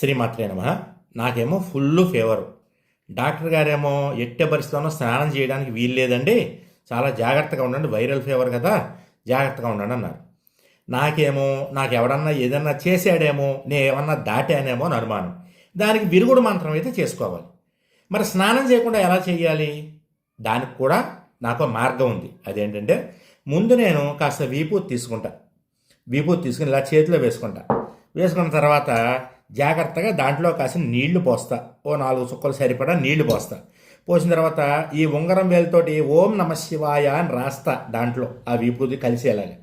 శ్రీమాత్రే నమ. నాకేమో ఫుల్ ఫీవర్. డాక్టర్ గారేమో ఎట్టే పరిస్థితుల్లో స్నానం చేయడానికి వీలు లేదండి. చాలా జాగ్రత్తగా ఉండండి. వైరల్ ఫీవర్ కదా. జాగ్రత్తగా ఉండండి అన్నారు. నాకేమో నాకు ఎవడన్నా ఏదన్నా చేశాడేమో నేను ఏమన్నా దాటానేమో అని అనుమానం. దానికి విరుగుడు మంత్రం అయితే చేసుకోవాలి. మరి స్నానం చేయకుండా ఎలా చేయాలి? దానికి కూడా నాకు మార్గం ఉంది. అదేంటంటే ముందు నేను కాస్త వీపూతి తీసుకుంటా. విభూతి తీసుకుని ఇలా చేతిలో వేసుకుంటా. వేసుకున్న తర్వాత జాగ్రత్తగా దాంట్లో కాసిన నీళ్ళు పోస్తా. ఓ నాలుగు చుక్కలు సరిపడా నీళ్ళు పోస్తా. పోసిన తర్వాత ఈ ఉంగరం వేలుతోటి ఓం నమ శివాయ అని రాస్తా దాంట్లో. ఆ విభూతి కలిసేలాగా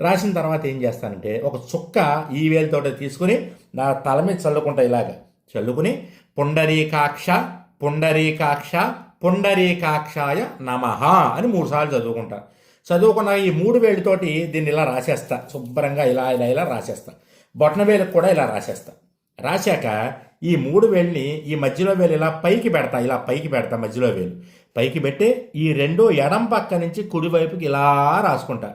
రాసిన తర్వాత ఏం చేస్తానంటే ఒక చుక్క ఈ వేలుతోటి తీసుకుని నా తల మీద చల్లుకుంటా ఇలాగా. చల్లుకుని పుండరీకాక్ష పుండరీకాక్ష పుండరీకాక్షాయ నమః అని మూడుసార్లు చదువుకుంటా. చదువుకున్న ఈ మూడు వేలుతోటి దీన్ని ఇలా రాసేస్తా. శుభ్రంగా ఇలా ఇలా ఇలా రాసేస్తా. బొట్టన వేలకు కూడా ఇలా రాసేస్తా. రాశాక ఈ మూడు వేలుని ఈ మధ్యలో వేలు ఇలా పైకి పెడతా ఇలా పైకి పెడతా మధ్యలో వేలు. పైకి పెట్టి ఈ రెండు ఎడం పక్క నుంచి కుడివైపుకి ఇలా రాసుకుంటా.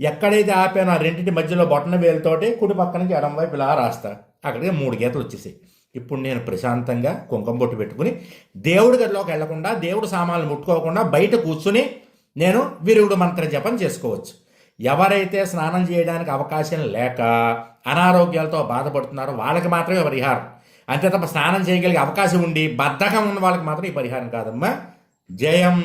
ఎక్కడైతే ఆపానో ఆ రెండింటి మధ్యలో బొట్టన వేలుతోటి కుడి పక్క నుంచి ఎడం వైపు ఇలా రాస్తా. అక్కడికి మూడు గీతలు వచ్చేసాయి. ఇప్పుడు నేను ప్రశాంతంగా కుంకుమ బొట్టు పెట్టుకుని దేవుడి గదిలోకి వెళ్ళకుండా దేవుడు సామాన్లు ముట్టుకోకుండా బయట కూర్చుని నేను విరుగుడు మంత్ర జపం చేసుకోవచ్చు. ఎవరైతే స్నానం చేయడానికి అవకాశం లేక అనారోగ్యాలతో బాధపడుతున్నారో వాళ్ళకి మాత్రమే పరిహారం. అంతే తప్ప స్నానం చేయగలిగే అవకాశం ఉండి బద్ధకం ఉన్న వాళ్ళకి మాత్రం ఈ పరిహారం కాదమ్మా. జయం.